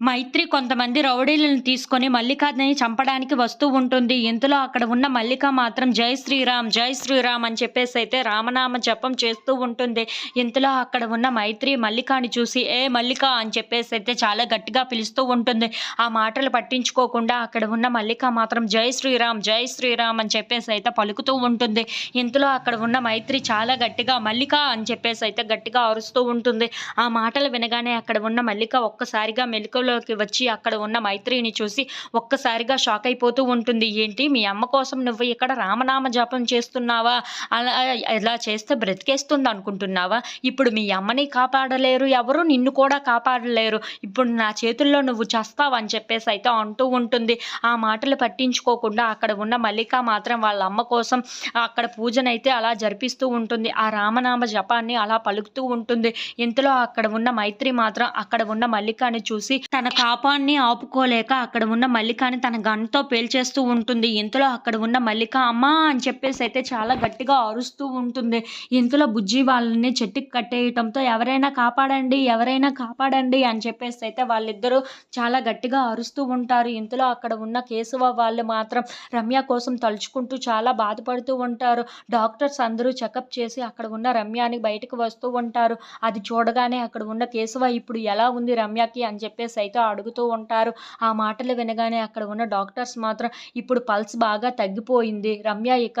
మైత్రి కొంతమంది రౌడీలను తీసుకొని మల్లికార్ని చంపడానికి వస్తూ ఉంటుంది. ఇంతలో అక్కడ ఉన్న మల్లిక మాత్రం జై శ్రీరామ్ జై శ్రీరామ్ అని చెప్పేసి అయితే రామనామ జపం చేస్తూ ఉంటుంది. ఇంతలో అక్కడ ఉన్న మైత్రి మల్లికాని చూసి ఏ మల్లిక అని చెప్పేసి అయితే చాలా గట్టిగా పిలుస్తూ ఉంటుంది. ఆ మాటలు పట్టించుకోకుండా అక్కడ ఉన్న మల్లిక మాత్రం జై శ్రీరామ్ జై శ్రీరామ్ అని చెప్పేసి అయితే పలుకుతూ ఉంటుంది. ఇంతలో అక్కడ ఉన్న మైత్రి చాలా గట్టిగా మల్లిక అని చెప్పేసి అయితే గట్టిగా అరుస్తూ ఉంటుంది. ఆ మాటలు వినగానే అక్కడ ఉన్న మల్లిక ఒక్కసారిగా మెలకువలోకి వచ్చి అక్కడ ఉన్న మైత్రిని చూసి ఒక్కసారిగా షాక్ అయిపోతూ ఉంటుంది. ఏంటి? మీ అమ్మ కోసం నువ్వు ఇక్కడ రామనామ జపం చేస్తున్నావా? అలా ఇలా చేస్తే బ్రతికేస్తుంది అనుకుంటున్నావా? ఇప్పుడు మీ అమ్మని కాపాడలేరు. ఎవరు? నిన్ను కూడా కాపాడలేరు. ఇప్పుడు నా చేతుల్లో నువ్వు చేస్తావు? అని చెప్పేసి అయితే అంటూ ఉంటుంది. ఆ మాటలు పట్టించుకోకుండా అక్కడ ఉన్న మల్లిక మాత్రం వాళ్ళ అమ్మ కోసం అక్కడ పూజనైతే అలా జరిపిస్తూ ఉంటుంది. ఆ రామనామ జపాన్ని అలా పలుకుతూ ఉంటుంది. ఇంతలో అక్కడ ఉన్న మైత్రి మాత్రం అక్కడ ఉన్న మల్లికాని చూసి తన కాపాన్ని ఆపుకోలేక అక్కడ ఉన్న మల్లికాని తన గన్తో పేల్చేస్తూ ఉంటుంది. ఇంతలో అక్కడ ఉన్న మల్లిక అమ్మా అని చెప్పేసి అయితే చాలా గట్టిగా అరుస్తూ ఉంటుంది. ఇంతలో బుజ్జి వాళ్ళని చెట్టుకి కట్టేయటంతో ఎవరైనా కాపాడండి ఎవరైనా కాపాడండి అని చెప్పేసి అయితే వాళ్ళిద్దరూ చాలా గట్టిగా అరుస్తూ ఉంటారు. ఇంతలో అక్కడ ఉన్న కేశవ వాళ్ళు మాత్రం రమ్య కోసం తలుచుకుంటూ చాలా బాధపడుతూ ఉంటారు. డాక్టర్స్ అందరూ చెకప్ చేసి అక్కడ ఉన్న రమ్యాని బయటకు వస్తూ ఉంటారు. అది చూడగానే అక్కడ ఉన్న కేశవ ఇప్పుడు ఎలా ఉంది రమ్యకి? అని చెప్పేసి అయితే అడుగుతూ ఉంటారు. ఆ మాటలు వినగానే అక్కడ ఉన్న డాక్టర్స్ మాత్రం ఇప్పుడు పల్స్ బాగా తగ్గిపోయింది. రమ్య ఇక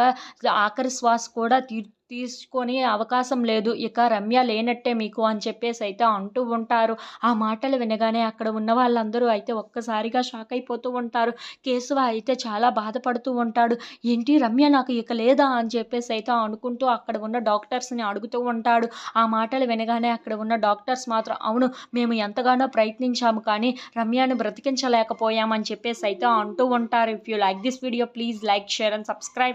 ఆఖరి శ్వాస కూడా తీ తీసుకొని అవకాశం లేదు. ఇక రమ్య లేనట్టే మీకు అని చెప్పేసి అయితే అంటూ ఉంటారు. ఆ మాటలు వినగానే అక్కడ ఉన్న వాళ్ళందరూ అయితే ఒక్కసారిగా షాక్ అయిపోతూ ఉంటారు. కేశవ అయితే చాలా బాధపడుతూ ఉంటాడు. ఏంటి రమ్య నాకు ఇక లేదా అని చెప్పేసి అయితే అనుకుంటూ అక్కడ ఉన్న డాక్టర్స్ని అడుగుతూ ఉంటాడు. ఆ మాటలు వినగానే అక్కడ ఉన్న డాక్టర్స్ మాత్రం అవును మేము ఎంతగానో ప్రయత్నించాము కానీ రమ్యను బ్రతికించలేకపోయామని చెప్పేసి అయితే అంటూ ఉంటారు. If you like this video please like share and subscribe